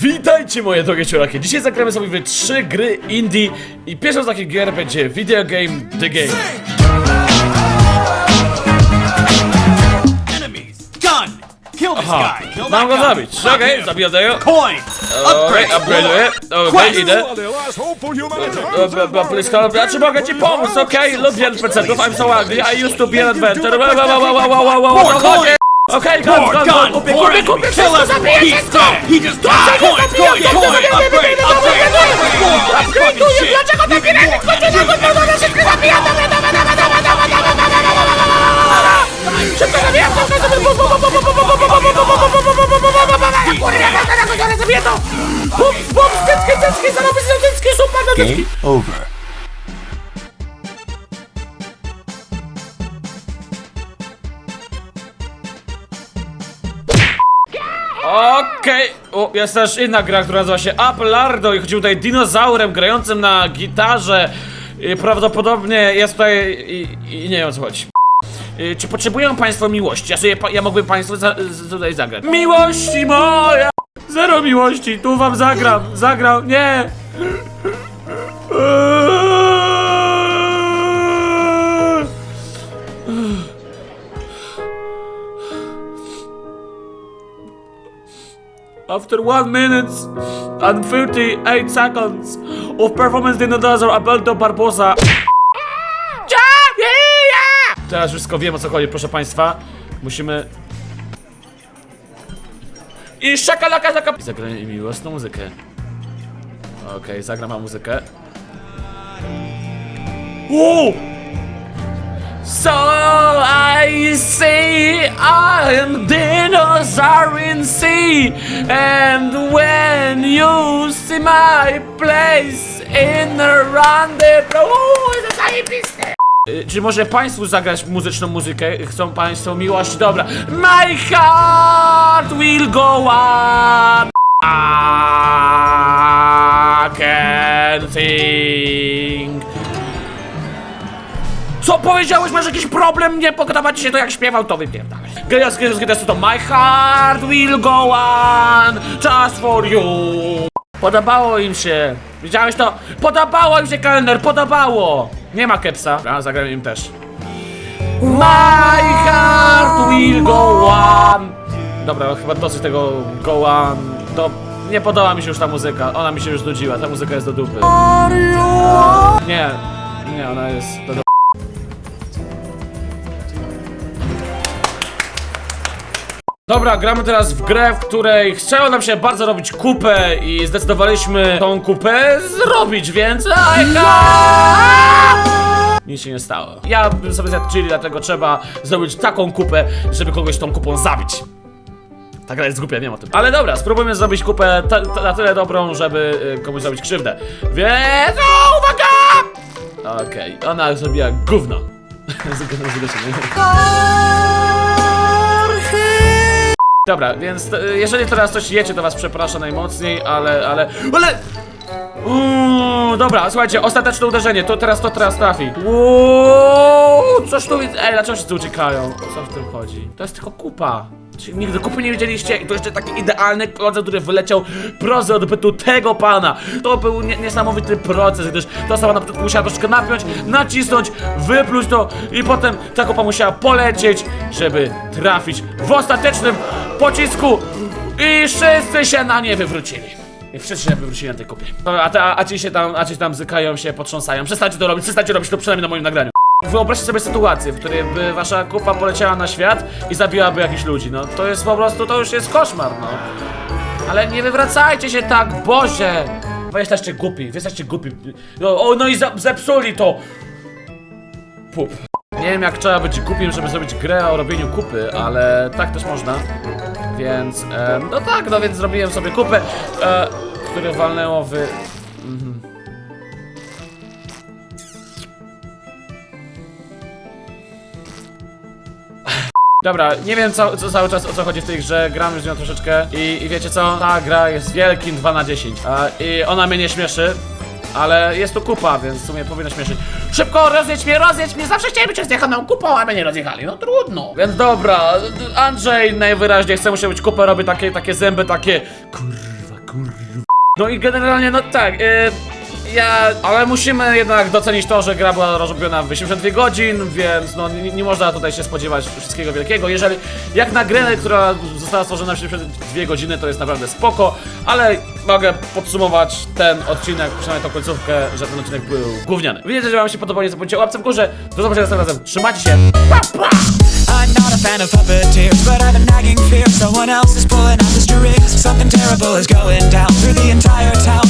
Witajcie moje drogie ciuraki, dzisiaj zagramy sobie w trzy gry indie i pierwszą z takich gier będzie Video Game The Game Enemies! Gun! Kill this Aha, guy! Kill mam that go guy! zabić, okej, him. zabiję tego Coin! Okej, Upgrade! upgrade'uję, okej, idę. Dobra, dobra, czy mogę ci pomóc, okej, lubię NPC-ów, I'm so ugly, I used to be an adventure, wow, wow, wow, wow, wow, wow, wow, More wow, coin! Okej, gun, More gun, gun, gun! kupię, More kupię, enemy! kupię, Kill wszystko everyone! zabiję, He's dead! He just died! Coin! Coin! Coin! Upgrade! Upgrade! Upgrade! Upgrade! Okay, guns, guns, guns, open, open, open, kill everyone, he's dead! He just died! Coin, coin, coin, upgrade, upgrade, upgrade! Upgrade, tu jest, dlaczego tak nie Dlaczego to wszystko zabija? Dobra, dobra, dobra, dobra, dobra, dobra, dobra, dobra, dobra, dobra! Szybko zabijam, szybko zabijam! Kurwa, na koziorę zabiję to! Bum, bum, cycki, cycki, zarobię cycki, super, cycki! Game over. Okej, o, jest też inna gra, która nazywa się Apelardo i chodzi tutaj dinozaurem grającym na gitarze. I prawdopodobnie jest tutaj i, i nie wiem o co chodzi. Y, Czy potrzebują państwo miłości? Ja sobie, ja mógłbym państwu za, z, tutaj zagrać. Miłości moja! Zero miłości, tu wam zagram, zagram, nie! After 1 minute and 38 seconds of performance dinosaur Abeldo Barbosa. Teraz wszystko wiem o co chodzi, proszę państwa. Musimy. I szakalaka zaka. Zagramy mi miłosną muzykę. Okej, zagram wam muzykę. Wow! So I say I am dinosaur in sea And when you see my place in the rendezvous Uuu, to zajebiste! Y, Czy może Państwu zagrać muzyczną muzykę? Chcą Państwo miłość? Dobra. My heart will go on. I can sing. Co powiedziałeś? Masz jakiś problem? Nie podoba ci się to jak śpiewał, to wypierdalaj. Genialskie jest to My heart will go on just for you. Podobało im się. Widziałeś to? Podobało im się kelner, podobało. Nie ma kepsa. A, zagrałem im też. My heart will go on. Dobra, chyba dosyć tego go on. To nie podoba mi się już ta muzyka. Ona mi się już nudziła. Ta muzyka jest do dupy. Nie, nie, ona jest do dupy. Dobra, gramy teraz w grę, w której chciało nam się bardzo robić kupę i zdecydowaliśmy tą kupę zrobić, więc... Nic się nie stało. Ja bym sobie zjadł chili, dlatego trzeba zrobić taką kupę, żeby kogoś tą kupą zabić. Ta gra jest głupia, wiem o tym. Ale dobra, spróbujmy zrobić kupę na tyle dobrą, żeby y, komuś zrobić krzywdę. Więc... O, uwaga! Okej, ona zrobiła gówno. Zgadza się, nie? Dobra, więc jeżeli teraz coś jecie, to was przepraszam najmocniej, ale, ale, ale... Uuu, dobra, słuchajcie, ostateczne uderzenie, to teraz to teraz trafi. Uuu, coś tu widzę. Ej, dlaczego wszyscy uciekają? Co w tym chodzi? To jest tylko kupa. Czy Nigdy kupy nie widzieliście i to jeszcze taki idealny proces, który wyleciał prozy odbytu tego pana. To był nie, niesamowity proces, gdyż ta osoba na początku musiała troszkę napiąć, nacisnąć, wypluć to i potem ta kupa musiała polecieć, żeby trafić w ostatecznym pocisku i wszyscy się na nie wywrócili. I wszyscy się wywrócili na tej kupie. A, te, a ci się tam, a ci tam zykają się, potrząsają. Przestańcie to robić, przestańcie robić to przynajmniej na moim nagraniu. Wyobraźcie sobie sytuację, w której by wasza kupa poleciała na świat i zabiłaby jakichś ludzi, no to jest po prostu, to już jest koszmar, no. Ale nie wywracajcie się tak, Boże! Wy jesteście głupi, wy jesteście głupi. No, o, no i zepsuli to! Pup. Nie wiem jak trzeba być głupim, żeby zrobić grę o robieniu kupy, ale tak też można. Więc, em, no tak, no więc zrobiłem sobie kupę, e, które walnęło w... Mhm. Dobra, nie wiem co, co cały czas o co chodzi w tej grze, gram już z nią troszeczkę i, i wiecie co? Ta gra jest wielkim 2 na 10 a, i ona mnie nie śmieszy, ale jest tu kupa, więc w sumie powinno śmieszyć. Szybko, rozjedź mnie, rozjedź mnie, zawsze chciałem być rozjechaną kupą, a mnie nie rozjechali, no trudno. Więc dobra, Andrzej najwyraźniej chce mu się być kupę, robi takie, takie zęby, takie kurwa, No i generalnie, no tak, y, ja, ale musimy jednak docenić to, że gra była robiona w 82 godzin, więc no nie, nie można tutaj się spodziewać wszystkiego wielkiego. Jeżeli, jak na grę, która została stworzona w 72 godziny, to jest naprawdę spoko, ale mogę podsumować ten odcinek, przynajmniej tą końcówkę, że ten odcinek był gówniany. Widzę, że wam się podobało, nie zapomnijcie o łapce w górze. Do zobaczenia następnym razem. Trzymajcie się. Pa, pa! I'm not a fan of puppeteers, but I have a nagging fear someone else is pulling out the strings. Something terrible is going down through the entire town.